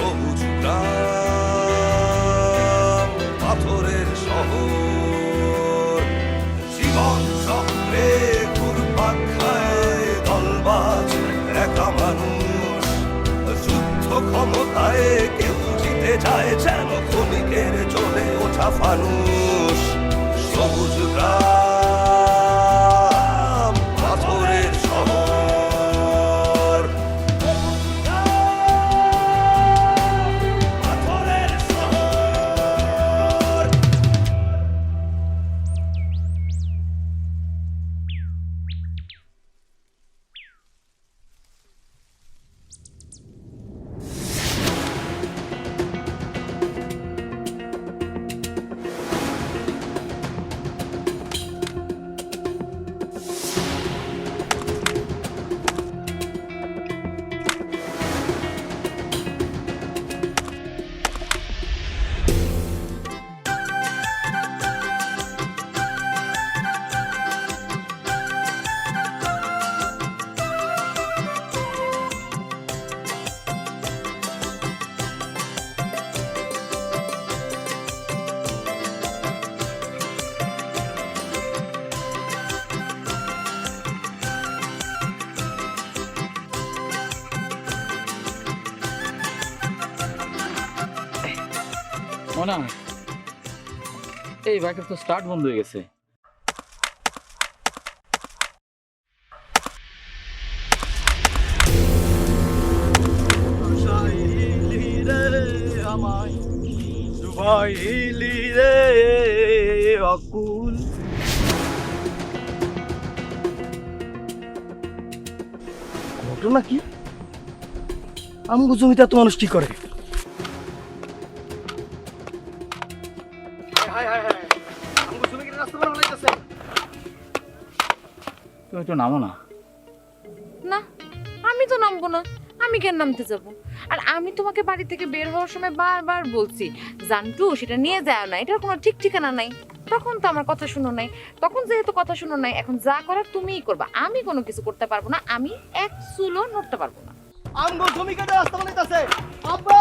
সবুজ পাথরের শহর। জীবন চক্রে ঘুরপাক খায় দলবাজ একা মানুষ। যুদ্ধ ক্ষমতায় কেউ জিতে যায় যেন ক্ষণিকের চলে ওঠা ফানুষ। মনা, এই বাইকের তো স্টার্ট বন্ধ হয়ে গেছে। রে রে অকুল ঘটনা কি? আমগো জমিতে এত মানুষ কি করে? তুমি একটু নামো না? না আমি তো নামবো না। আমি কেন নামতে যাব? আর আমি তোমাকে বাড়ি থেকে বের হওয়ার সময় বারবার বলছি জানটু সেটা নিয়ে যায় না এটার কোনো ঠিক ঠিকানা নাই। তখন তো আমার কথা শুনো নাই। তখন যেহেতু কথা শুনো নাই এখন যা করার তুমিই করবা। আমি কোনো কিছু করতে পারব না আমি এক চুলও নড়তে পারব না। আমগো জমি কাটে রাস্তা বানাইতাছে আব্বা!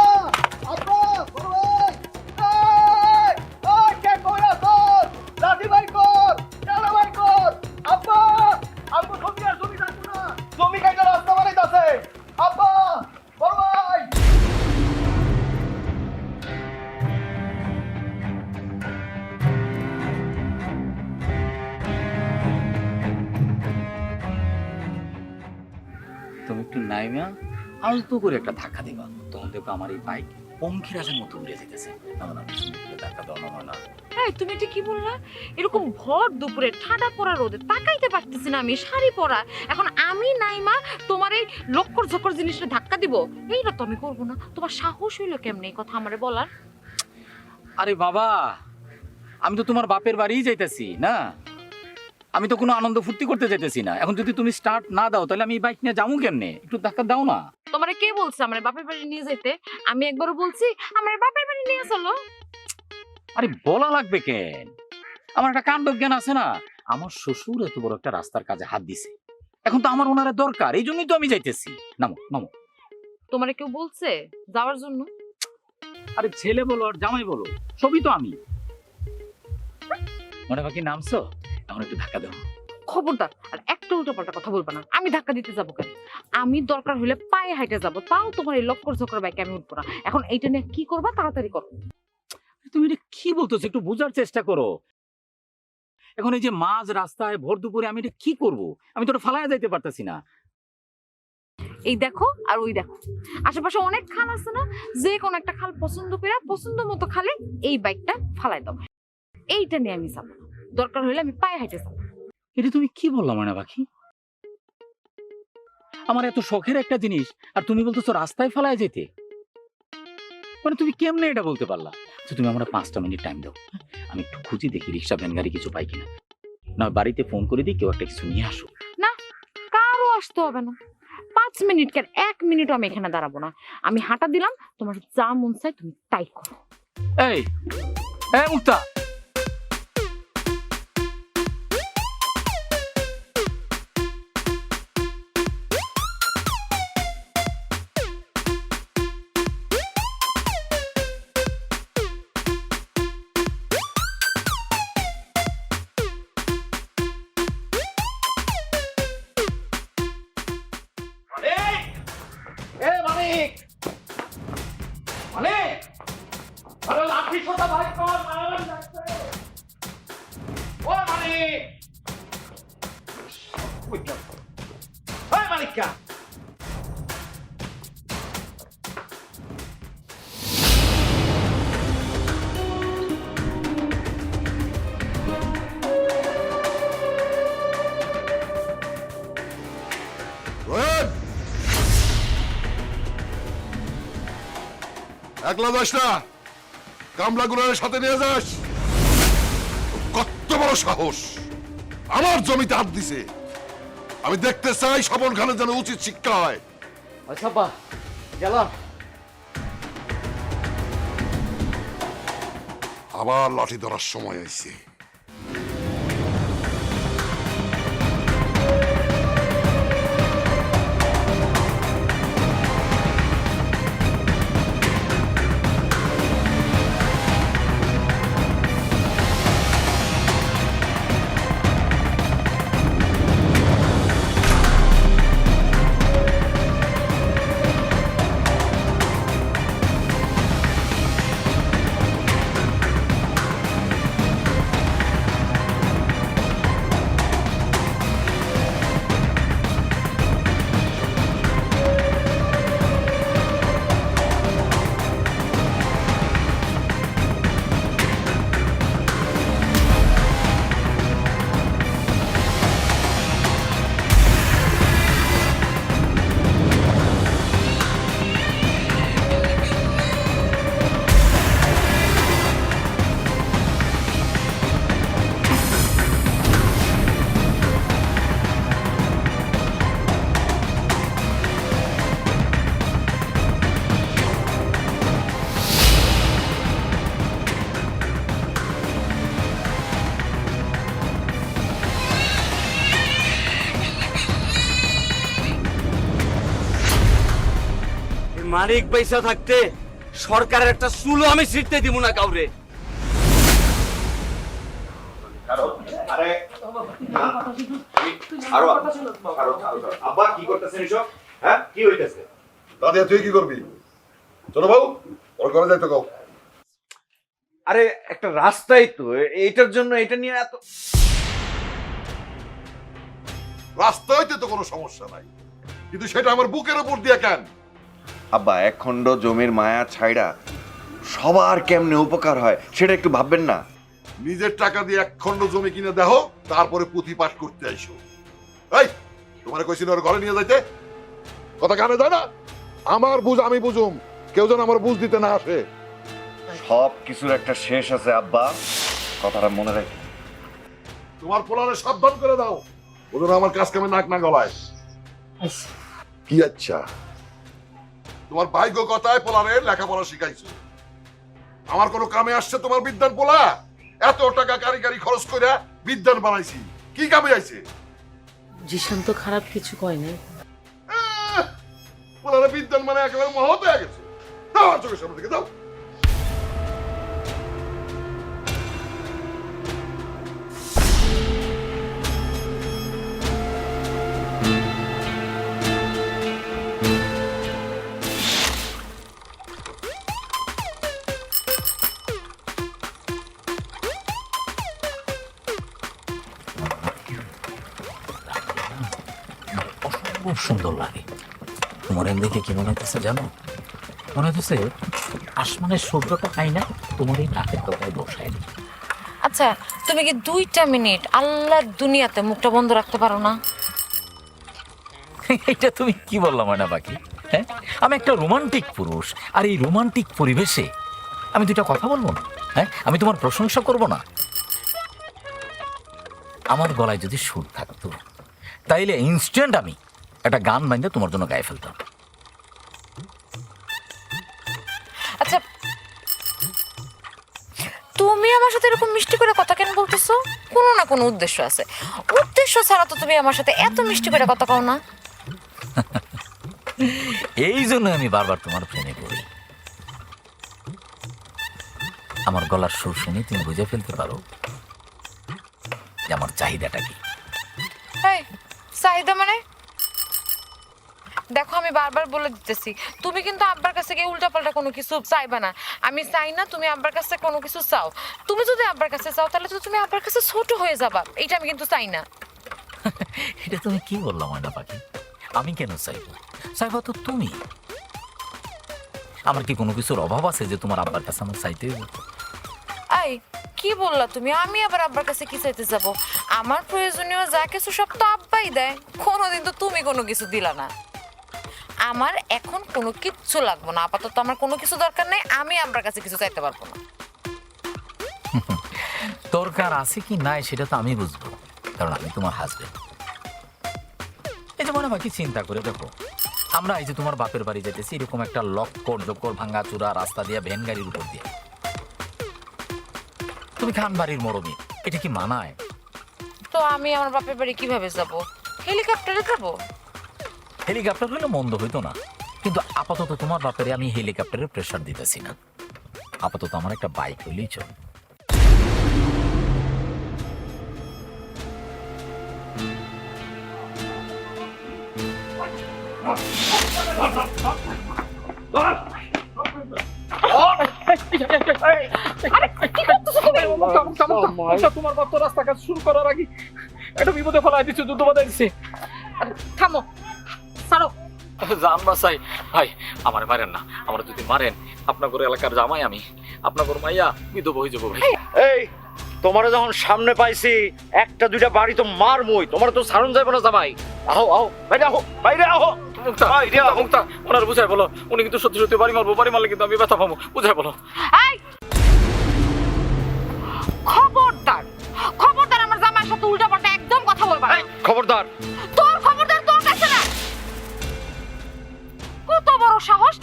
আলতো করে একটা ধাক্কা দিবা। তখন দেখো আমার এই বাইক পঙ্খিরাজের মতো উড়ে যেতেছে। না ধাক্কা দাও নামো না এই তুমি এটা কি বললা? এরকম ভর দুপুরে ঠাডা পড়া রোদে তাকাইতে পারতেছি না আমি শাড়ি পরা। এখন আমি নাই মা তোমার এই লক্কর ঝক্কর জিনিসটা ধাক্কা দিব। এইটা তো আমি করব না। তোমার সাহস হইল কেমনে এই কথা আমারে বলার? আরে বাবা আমি তো তোমার বাপের বাড়িই যাইতেছি না? আমি তো কোনো আনন্দ ফুর্তি করতে যাইতেছি না। এখন যদি তুমি স্টার্ট না দাও তাহলে আমি বাইক নিয়ে যাব কেমনে? একটু ধাক্কা দাও না। তোমারে কে বলছে আমার বাপের বাড়ি নিয়ে যেতে আমি একবারও বলছি আমার বাপের বাড়ি নিয়ে চলো। আরে বলা লাগবে কেন? আমার একটা কাণ্ড জ্ঞান আছে না? আমার শ্বশুর এত বড় একটা রাস্তার কাজে হাত দিছে। এখন তো আমার ওনারে দরকার এই জন্যই তো আমি যাইতেছি। নামো নামো। তোমারে কেউ বলছে যাওয়ার জন্য? আরে ছেলে বলো আর জামাই বলো সবই তো আমি। মনে বাকি নামছো? এখন একটু ধাক্কা দাও। খবরদার আর একটা উল্টো পাল্টা কথা বলবে না। আমি ধাক্কা দিতে যাব কেন? আমি দরকার হলে পায়ে হাইটে যাব তাও তোমার এই লক্কর ঝক্কর বাইকে আমি উঠবো না। এখন এইটা নিয়ে কি করবা তাড়াতাড়ি করো। তুমি এটা কি বলতেছো? একটু বোঝার চেষ্টা করো। এখন এই যে মাঝ রাস্তায় ভোর দুপুরে আমি এটা কি করব? আমি তো ফালায় যাইতে পারতেছি না। এই দেখো আর ওই দেখো। আশেপাশে অনেক খাল আছে না? যে কোনো একটা খাল পছন্দ করে পছন্দ মতো খালে এই বাইকটা ফালাই দাও। এইটা নিয়ে আমি যাব না। দরকার হলে আমি পায়ে যাব এটা তুমি কি বললাম মানে পাখি? আমার এত শখের একটা জিনিস আর তুমি বলতেছো রাস্তায় ফালায় যেতে। মানে তুমি কেমনে এটা বলতে পারলা? তো তুমি আমার পাঁচটা মিনিট টাইম দাও? আমি একটু খুঁজি দেখি রিক্সা ভ্যান গাড়ি কিছু পাই কিনা। না বাড়িতে ফোন করে দিই কেউ একটা কিছু নিয়ে আসো। না কারও আসতে হবে না। পাঁচ মিনিট কেন? এক মিনিটও আমি এখানে দাঁড়াবো না। আমি হাঁটা দিলাম তোমার যা মন চাই তুমি তাই করো। এই এই মুক্তা! อีก একলা যাস না কামলা গুলারের সাথে নিয়ে যাস। কত বড় সাহস। আমার জমিতে হাত দিছে। আমি দেখতে চাই স্বপন খানের যেন উচিত শিক্ষা হয়। আচ্ছা বা গেলাম। আবার লাঠি ধরার সময় হয়েছে মালিক পয়সা থাকতে সরকারের একটা চুলো আমি ছিটতে দিব না কাউরে। আব্বা কি করতেছেন এসব? হ্যাঁ কি হইতেছে? দাদিয়া তুই কি করবি? ছোট বাবু ওর ঘরে যাইতে আরে একটা রাস্তাই তো এইটার জন্য এটা নিয়ে এত রাস্তা হইতে তো কোনো সমস্যা নাই। কিন্তু সেটা আমার বুকের উপর দিয়ে কেন? আব্বা এক খণ্ড জমির মায়া ছাইড়া সবার কেমনে উপকার হয় সেটা একটু ভাববেন না। নিজের টাকা দিয়ে এক খণ্ড জমি কিনে দেহ তারপরে পুঁথি পাঠ করতে আইসো। এই তোমার কইছি না ওর ঘরে নিয়ে যাইতে? কথা কানে যায় না? আমার বুঝ আমি বুঝুম। কেউ যেন আমার বুঝ দিতে না আসে। সব কিছুর একটা শেষ আছে আব্বা। কথাটা মনে রাখি। তোমার পোলারে সাবধান করে দাও। ও যেন আমার কাজ কামে নাক না গলায়। কি আচ্ছা? তোমার ভাগ্য কথায় পোলারে লেখাপড়া শিখাইছো। আমার কোনো কামে আসছে তোমার বিদ্যান পোলা? এত টাকা কারিগরি খরচ করে বিদ্যান বানাইছি। কি কামে আইছে? জিশান তো খারাপ কিছু কয় নাই। আহ! পোলারে বিদ্যান মানে একেবারে মহৎ হয়ে গেছে। দাও আমার চোখের সামনে থেকে দাও অসম্ভব সুন্দর লাগে। তোমার দেখে কি মনে হচ্ছে জানো? মনে হতেছে আসমানের সূর্যটা খাই না তোমার এই নাকের কথায় বসায় আচ্ছা তুমি কি দুইটা মিনিট আল্লাহর দুনিয়াতে মুখটা বন্ধ রাখতে পারো না? এটা তুমি কি বললাম ময়না পাখি? হ্যাঁ? আমি একটা রোমান্টিক পুরুষ আর এই রোমান্টিক পরিবেশে আমি দুইটা কথা বলব না? হ্যাঁ? আমি তোমার প্রশংসা করব না? আমার গলায় যদি সুর থাকতো তাইলে ইনস্ট্যান্ট আমি একটা গান বাইন্দে তোমার জন্য গায়ে ফেলতাম আচ্ছা তুমি আমার সাথে এরকম মিষ্টি করে কথা কেন বলতেছো? কোনো না কোনো উদ্দেশ্য আছে। উদ্দেশ্য ছাড়া তো তুমি আমার সাথে এত মিষ্টি করে কথা কও না। এই জন্য আমি বারবার তোমার প্রেমে পড়ি। আমার গলার সুর শুনে তুমি বুঝে ফেলতে পারো যে আমার চাহিদাটা কি। চাহিদা মানে? দেখো আমি বারবার বলে দিতেছি তুমি কিন্তু আব্বার কাছে গিয়ে উল্টাপাল্টা কোনো কিছু চাইবা না। আমি চাই না তুমি আব্বার কাছে কোনো কিছু চাও। তুমি যদি আব্বার কাছে চাও তাহলে তো তুমি আব্বার কাছে ছোট হয়ে যাবা। এটা আমি কিন্তু চাই না। এটা তুমি কি বললাম ময়না পাখি? আমি কেন চাইব? চাইব তো তুমি। আমার কি কোনো কিছুর অভাব আছে যে তোমার আব্বার কাছে আমার চাইতে? এই কি বললা তুমি? আমি আবার আব্বার কাছে কি চাইতে যাব? আমার প্রয়োজনীয় যা কিছু সব তো আব্বাই দেয়। কোনোদিন তো তুমি কোনো কিছু দিলা না। আমার এখন কোনো কিচ্ছু লাগবে না। আপাতত আমার কোনো কিছু দরকার নেই আমি আব্বার কাছে কিছু চাইতে পারব না। দরকার আছে কি নাই সেটা তো আমি বুঝব কারণ আমি তোমার হাজবেন্ড এই যে মনে বাকি চিন্তা করে দেখো আমরা এই যে তোমার বাপের বাড়ি যেতেছি এরকম একটা লক্কর জক্কর ভাঙ্গা চূড়া রাস্তা দিয়ে ভ্যান গাড়ির উপর দিয়ে। তুমি খান বাড়ির মরমি এটা কি মানায়? তো আমি আমার বাপের বাড়ি কীভাবে যাব? হেলিকপ্টারে যাব? হেলিকপ্টার হলে মন্দ হইতো না। কিন্তু আপাতত তোমার বাপেরে আমি হেলিকপ্টারের প্রেশার দিতেছি না। আপাতত আমার একটা বাইক হইলেই চল তোমার বাপ তো রাস্তা কাজ শুরু করার আগে একটা বিপদে ফেলাই দিচ্ছে যুদ্ধ বাধাই দিচ্ছে থামো। ছাড়ো। জান বাসাই ভাই আমার মারেন না। আমার যদি মারেন আপনার এলাকার জামাই আমি। আপনার মাইয়া বিধব হয়ে যাব ভাই। এই তোমার যখন সামনে পাইছি একটা দুইটা বাড়ি তো মার মই তোমার তো সারণ যাবে না জামাই। আহো আহো বাইরে আহো বাইরে আহো। মুক্তা মুক্তা, মুক্তা ওনার বুঝাই বলো উনি কিন্তু সত্যি সত্যি বাড়ি মারবো বাড়ি মারলে কিন্তু আমি ব্যথা পাবো। বুঝাই বলো। এই খবরদার খবরদার আমার জামাইয়ের সাথে উল্টাপাল্টা একদম কথা বলবা খবরদার। সাহস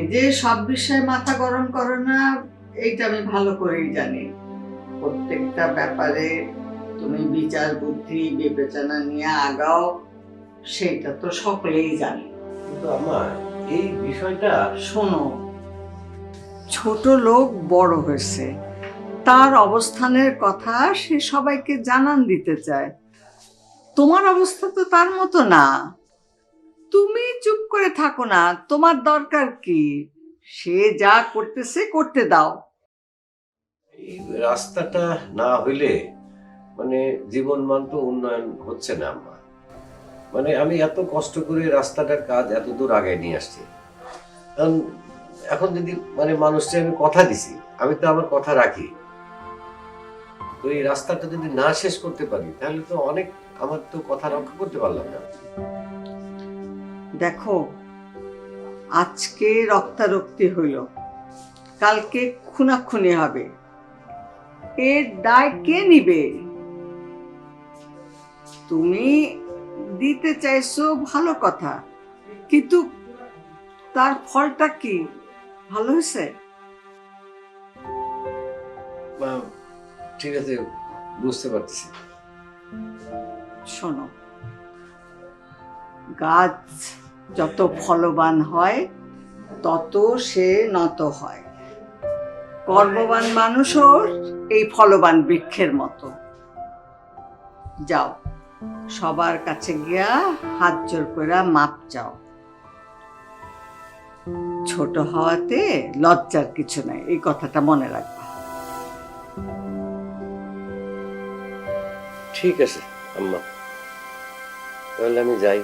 যে সব বিষয়ে মাথা গরম করো না এইটা আমি ভালো করেই জানি। প্রত্যেকটা ব্যাপারে তুমি বিচার বুদ্ধি বিবেচনা নিয়ে আগাও সেটা তো সকলেই জানে। কিন্তু আমার এই বিষয়টা শোনো ছোট লোক বড় হয়েছে। তার অবস্থানের কথা সে সবাইকে জানান দিতে চায়। তোমার অবস্থা তো তার মতো না। তুমি চুপ করে থাকো না, তোমার দরকার কি? সে যা করতেছে, করতে দাও। এই রাস্তাটা না হইলে মানে জীবন মান তো উন্নয়ন হচ্ছে না আমার। মানে আমি এত কষ্ট করে রাস্তাটার কাজ এত দূর আগায় নিয়ে আসছি। কারণ এখন যদি মানে মানুষকে আমি কথা দিছি, আমি তো আমার কথা রাখি। তো এই রাস্তাটা যদি না শেষ করতে পারি, তাহলে তো অনেক, আমার তো কথা রক্ষা করতে পারলাম না। দেখো আজকে রক্তারক্তি হইল কালকে খুনাখুনি হবে। এর দায় কে নিবে? তুমি দিতে চাইছো ভালো কথা কিন্তু তার ফলটা কি? ভালো হয়েছে? ঠিক আছে বুঝতে পারছি শোনো গাছ যত ফলবান হয়, তত সে নত হয়। কর্মবান মানুষও এই ফলবান বৃক্ষের মতো। যাও, সবার কাছে গিয়া হাত জোর করে মাপ চাও। ছোট হওয়াতে লজ্জার কিছু নাই, এই কথাটা মনে রাখবা। ঠিক আছে, আম্মা। তাহলে আমি যাই।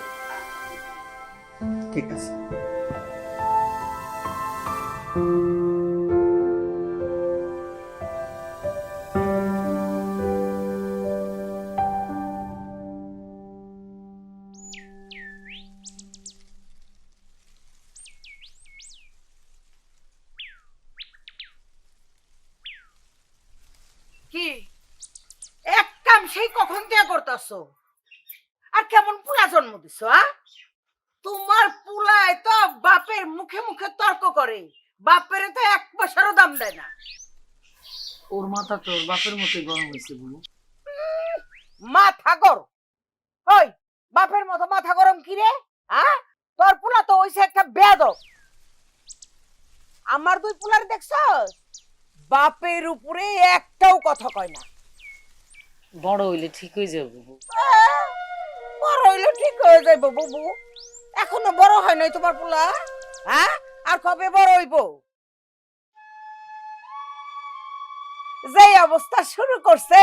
ঠিক আছে। কি? এক কাম সেই কখন দিয়া করতেছ? আর কেমন পুরা জন্ম দিছ আ হ্যাঁ? তোমার পুলায় তো বাপের মুখে মুখে তর্ক করে। বাপের তো এক পয়সারও দাম দেয় না। ওর মাথা তো ওর বাপের মতোই গরম হয়েছে বুবু। মাথা গরম। ওই বাপের মতো মাথা গরম কি রে? হ্যাঁ তোর পুলা তো হইছে একটা বেদক আমার দুই পুলার দেখছ বাপের উপরে একটাও কথা কয় না। বড় হইলে ঠিক হয়ে যাবে বড় হইলে ঠিক হয়ে যাইব বুবু। এখনও বড় হয় নাই তোমার পোলা হ্যাঁ? আর কবে বড় হইব? যে অবস্থা শুরু করছে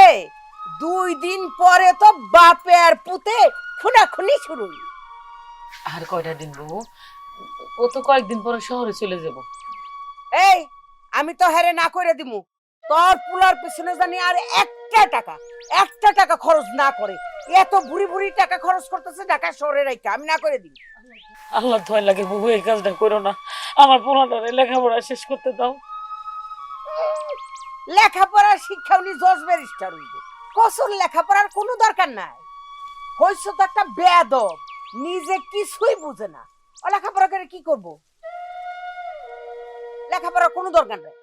দুই দিন পরে তো বাপে আর পুতে খুনাখুনি শুরু। আর কয়টা দিন বুবু ও তো কয়েকদিন পরে শহরে চলে যাব। এই আমি তো হেরে না করে দিমু। তোর পুলার পিছনে জানি আর একটা টাকা একটা টাকা খরচ না করে এত বুড়ি বুড়ি টাকা খরচ করতেছে ঢাকা শহরে রাইকা আমি না করে দিই আল্লাহ ভয় লাগে বুবু এই কাজটা করো না। আমার পোলাটারে লেখাপড়া শেষ করতে দাও। লেখাপড়ার শিক্ষা উনি জজ ব্যারিস্টার হইব। কসুর লেখাপড়ার কোনো দরকার নাই। হইছ তো একটা বেয়াদব নিজে কিছুই বুঝে না। ও লেখাপড়া করে কি করব? লেখাপড়ার কোনো দরকার নাই।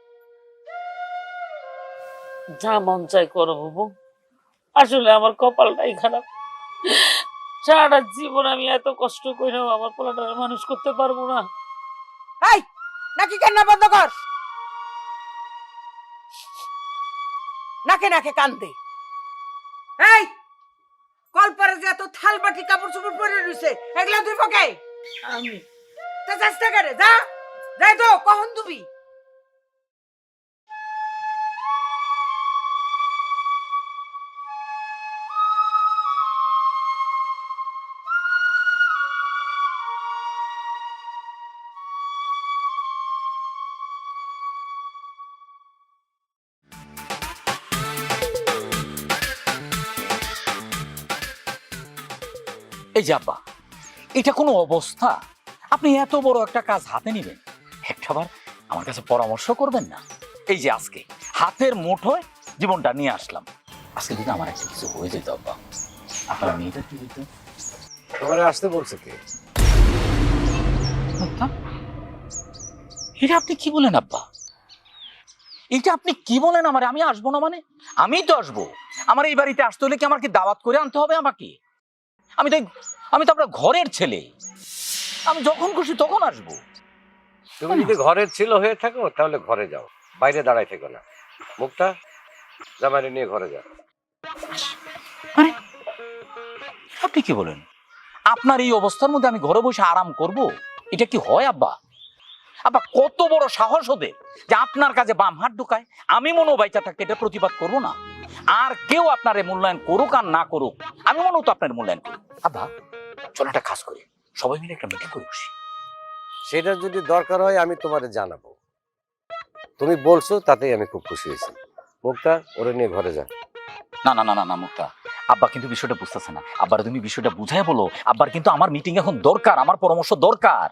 যা মন চাই করো বুবু আসলে আমার কপালটাই খারাপ। সারাটা জীবন আমি এত কষ্ট করেও আমার পোলাটারে মানুষ করতে পারব না। এই নাকি কান্না বন্ধ কর? নাকে নাকে কান্দে। এই কলপারে যে এত থাল বাটি কাপড় চোপড় পরে রইছে এগুলা তুই পকে আমি তা চেষ্টা করে যা যাই তো কখন তুমি এই যে আব্বা এটা কোনো অবস্থা? আপনি এত বড় একটা কাজ হাতে নেবেন। একটাবার আমার কাছে পরামর্শ করবেন না? এই যে আজকে হাতের মুঠোয় জীবনটা নিয়ে আসলাম। আজকে যদি আমার একটা কিছু হয়ে যেত আব্বা আপনার মেয়েটা কি হইতো তোমার আসতে বলছে কে? এটা আপনি কি বলেন আব্বা? এটা আপনি কি বলেন আমার? আমি আসব না মানে? আমি তো আসব। আমার এই বাড়িতে আসতে হলে কি আমার কি দাওয়াত করে আনতে হবে আমাকে? আমি তো আমি তো আপনার ঘরের ছেলে। আমি যখন খুশি তখন আসব। তুমি যদি ঘরের ছিল হয়ে থাকো তাহলে ঘরে যাও। বাইরে দাঁড়াই থেকো না। মুখটা জামাইরে নিয়ে ঘরে যাও। আরে আপনি কি বলেন? আপনার এই অবস্থার মধ্যে আমি ঘরে বসে আরাম করব? এটা কি হয় আব্বা? আব্বা কত বড় সাহস ওদের যে আপনার কাছে বাম হাত ঢুকায় আমি মনে বাইচা থাকতে এটা প্রতিবাদ করব না। আর কেউ আপনার এই মূল্যায়ন করুক আর না করুক আমি মনে হতো আপনার মূল্যায়ন করি। আব্বা চলো একটা কাজ করি। সবাই মিলে একটা মিটিং করে বসি। সেটা যদি দরকার হয় আমি তোমারে জানাব। তুমি বলছো তাতেই আমি খুব খুশি হয়েছি। মুখটা ওরে নিয়ে ঘরে যা। না না না না না মুক্তা। আব্বা কিন্তু বিষয়টা বুঝতেছে না। আব্বার তুমি বিষয়টা বুঝাই বলো। আব্বার কিন্তু আমার মিটিং এখন দরকার আমার পরামর্শ দরকার।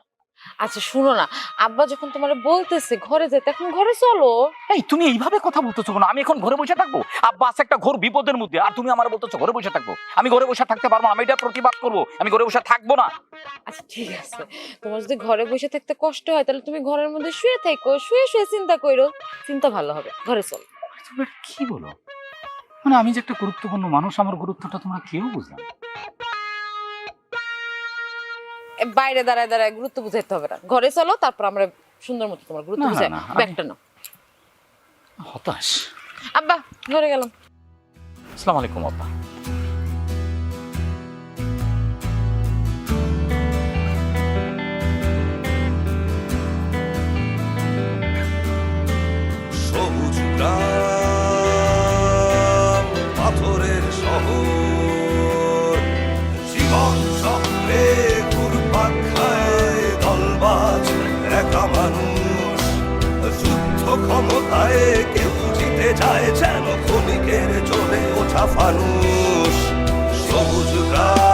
আচ্ছা শুনো না। আব্বা যখন তোমার বলতেছে ঘরে যেতে এখন ঘরে চলো। এই তুমি এইভাবে কথা বলতেছো কেন? আমি এখন ঘরে বসে থাকব? আব্বা আছে একটা ঘোর বিপদের মধ্যে আর তুমি আমার বলতেছো ঘরে বসে থাকব। আমি ঘরে বসে থাকতে পারব আমি এটা প্রতিবাদ করব। আমি ঘরে বসে থাকব না। আচ্ছা ঠিক আছে। তোমার যদি ঘরে বসে থাকতে কষ্ট হয় তাহলে তুমি ঘরের মধ্যে শুয়ে থাকো শুয়ে শুয়ে চিন্তা করো। চিন্তা ভালো হবে ঘরে চলো। তুমি কি বলো? মানে আমি যে একটা গুরুত্বপূর্ণ মানুষ আমার গুরুত্বটা তোমরা কেউ বুঝলাম বাইরে দাঁড়ায় দাঁড়ায় গুরুত্ব বুঝাইতে হবে না। ঘরে চলো তারপর আমরা সুন্দর মতো তোমার গুরুত্ব বুঝাই। ব্যাগটা নাও। হতাশ। আব্বা ঘরে গেলাম। আসসালামু আলাইকুম আব্বা। হারে কেউ জিতে যায় যেন ক্ষণিকের চলে ওঠা ফানুষ। সবুজ গাছ